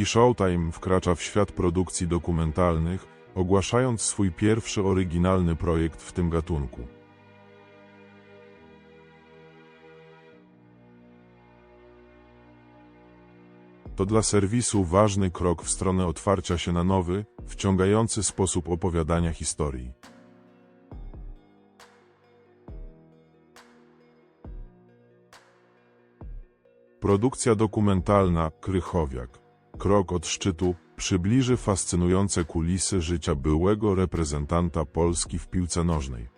Ski Showtime wkracza w świat produkcji dokumentalnych, ogłaszając swój pierwszy oryginalny projekt w tym gatunku. To dla serwisu ważny krok w stronę otwarcia się na nowy, wciągający sposób opowiadania historii. Produkcja dokumentalna Krychowiak. Krok od szczytu przybliży fascynujące kulisy życia byłego reprezentanta Polski w piłce nożnej.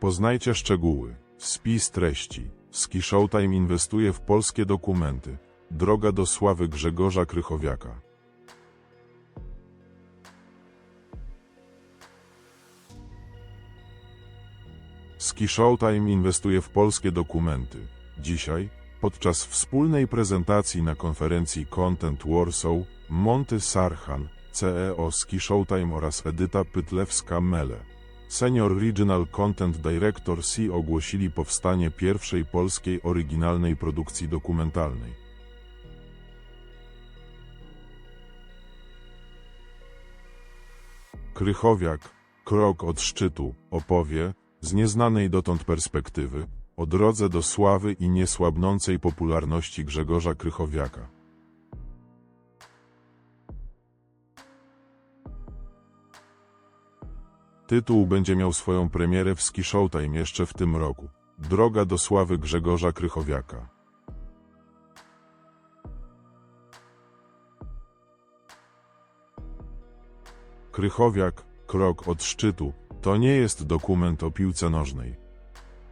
Poznajcie szczegóły. Spis treści. Ski Showtime inwestuje w polskie dokumenty. Droga do sławy Grzegorza Krychowiaka. Ski Showtime inwestuje w polskie dokumenty. Dzisiaj, podczas wspólnej prezentacji na konferencji Content Warsaw, Monty Sarhan, CEO Ski Showtime oraz Edyta Pytlewska-Mele, Senior Regional Content Director C ogłosili powstanie pierwszej polskiej oryginalnej produkcji dokumentalnej. Krychowiak, krok od szczytu, opowie, z nieznanej dotąd perspektywy, o drodze do sławy i niesłabnącej popularności Grzegorza Krychowiaka. Tytuł będzie miał swoją premierę w Ski Showtime jeszcze w tym roku. Droga do sławy Grzegorza Krychowiaka. Krychowiak, krok od szczytu, to nie jest dokument o piłce nożnej.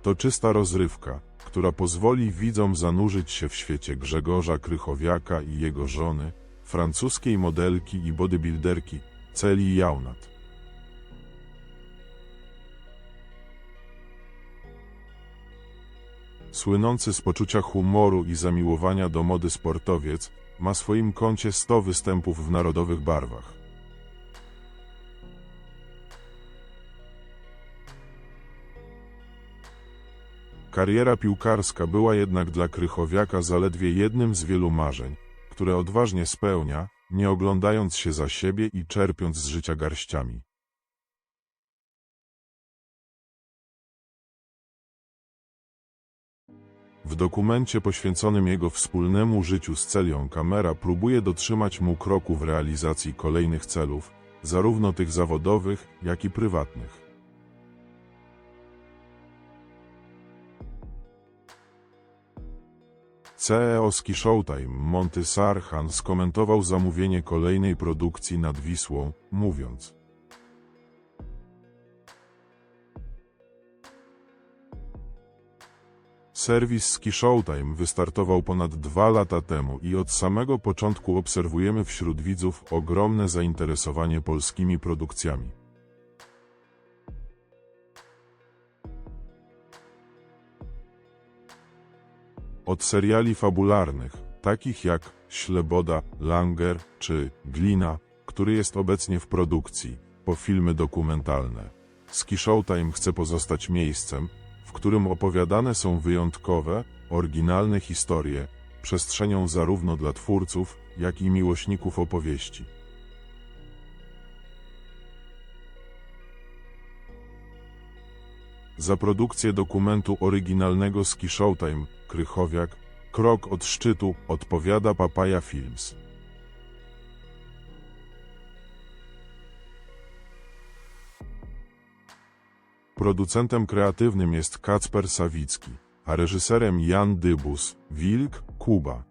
To czysta rozrywka, która pozwoli widzom zanurzyć się w świecie Grzegorza Krychowiaka i jego żony, francuskiej modelki i bodybuilderki Celi Jaunat. Słynący z poczucia humoru i zamiłowania do mody sportowiec ma swoim koncie 100 występów w narodowych barwach. Kariera piłkarska była jednak dla Krychowiaka zaledwie jednym z wielu marzeń, które odważnie spełnia, nie oglądając się za siebie i czerpiąc z życia garściami. W dokumencie poświęconym jego wspólnemu życiu z Celią kamera próbuje dotrzymać mu kroku w realizacji kolejnych celów, zarówno tych zawodowych, jak i prywatnych. CEO Ski Showtime Monty Sarhan skomentował zamówienie kolejnej produkcji nad Wisłą, mówiąc Serwis Ski Showtime wystartował ponad dwa lata temu i od samego początku obserwujemy wśród widzów ogromne zainteresowanie polskimi produkcjami. Od seriali fabularnych, takich jak Śleboda, Langer czy Glina, który jest obecnie w produkcji, po filmy dokumentalne. Ski Showtime chce pozostać miejscem, w którym opowiadane są wyjątkowe, oryginalne historie, przestrzenią zarówno dla twórców, jak i miłośników opowieści. Za produkcję dokumentu oryginalnego Ski Showtime, Krychowiak, krok od szczytu, odpowiada Papaya Films. Producentem kreatywnym jest Kacper Sawicki, a reżyserem Jan Dybus, Wilk, Kuba.